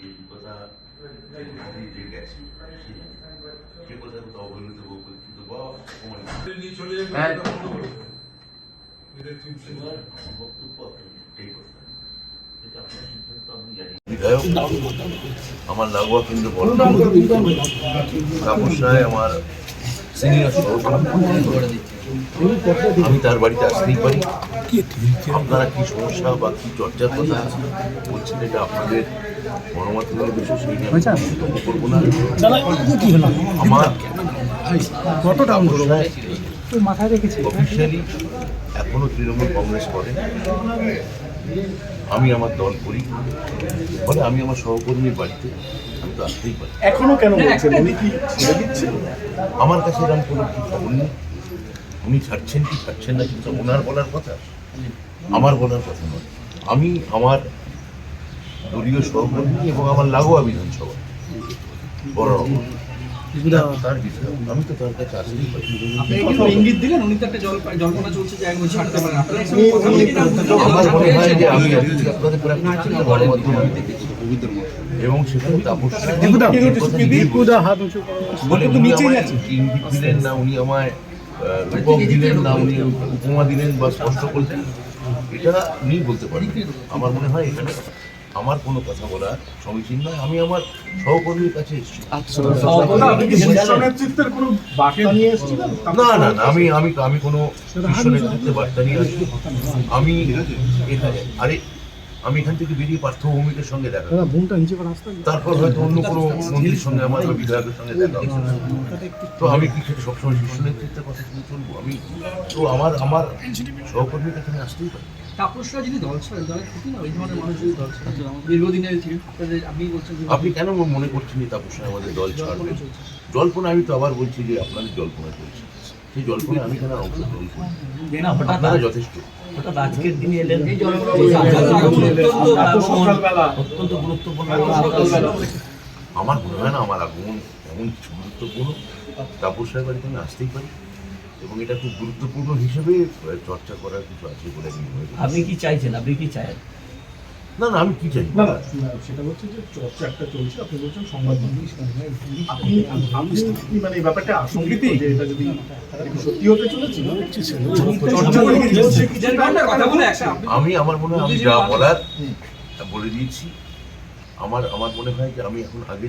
কিন্তু। আমার লাগোয়া কেন্দ্র বড় আমার সিনিয়র আমি তার বাড়িতে আসতেই পারি। আপনারা কি সমস্যা বা কি চর্চার কথা বলছেন এটা আপনাদের গণমাধ্যমের বিষয় সেই নিয়ে আমি মন্তব্য করব না। আমার কত ডাউন মাথায় রেখেছি অফিসিয়ালি এখনও তৃণমূল কংগ্রেস করে। আমি আমার দল করি। ফলে আমি আমার সহকর্মীর বাড়িতে আমি তো আসতেই পারি। এখনও কেন বলছেন? উনি কি ছেড়ে দিচ্ছেন? আমার কাছে এরকম কোনো কি খবর নেই? উনি ছাড়ছেন কি ছাড়ছেন না কিন্তু ওনার বলার কথা? আমার বলার কথা নয়। আমি আমার দলীয় সহকর্মী এবং আমার লাগোয়া বিধানসভা। বড় পারি মনে হয় পুরো এবং সেখানে না উনি আমায় রূপক দিলেন না উনি উপমা দিলেন বা স্পষ্ট করলেন এটা উনি বলতে পারেন আমার মনে হয় এখানে আমার কোনো কথা বলা সমীচীন নয় আমি আমার সহকর্মীর কাছে এসেছি। নেতৃত্বের এসেছিলেন? না না না আমি আমি আমি কোনো শীর্ষ নেতৃত্বে বার্তা নিয়ে আসি আমি এখানে আরে আমি এখান থেকে বেরিয়ে পার্থভূমিকের সঙ্গে দেখা তারপর হয়তো অন্য কোনো মন্ত্রীর সঙ্গে আমার বিধায়কের সঙ্গে দেখা তো আমি কি সেটা সবসময় নেতৃত্বের কথা শুনে চলবো? আমি তো আমার আমার সহকর্মীর কাছে আমি আসতেই পারি। তাপসরা যদি দল ছাড়ে ক্ষতি না? এই ধরনের মানুষ যদি দল ছাড়ে। দীর্ঘদিনের থেকে আপনাদের আপনি বলছেন আপনি কেন মনে করছেন যে তাপস রায় আমাদের দল ছাড়বে? জল্পনা আমি তো আবার বলছি যে আপনাদের জল্পনা চলছে। সেই জল্পনা আমি কেন অংশগ্রহণ করি? আপনারা যথেষ্ট। আজকের দিনে এলেন। অত্যন্ত গুরুত্বপূর্ণ আমার মনে হয় না আমার আগমন এমন কিছু গুরুত্বপূর্ণ। তাপস বাড়িতে আমি আসতেই পারি। এবং এটা খুব গুরুত্বপূর্ণ হিসেবে চর্চা করার কিছু আছে বলে আমি মনে করি। আপনি কি চাইছেন? আপনি কি চান না না আমি কি চাই না না সেটা হচ্ছে যে চর্চা একটা চলছে। আপনি বলছেন সংবাদ আপনি আপনি মানে এই ব্যাপারটা আশঙ্কিত যে এটা যদি সত্যি হতে চলেছে? আমি আমার মনে হয় আমি যা বলার বলে দিয়েছি। আমার আমার মনে হয় যে আমি এখন আগে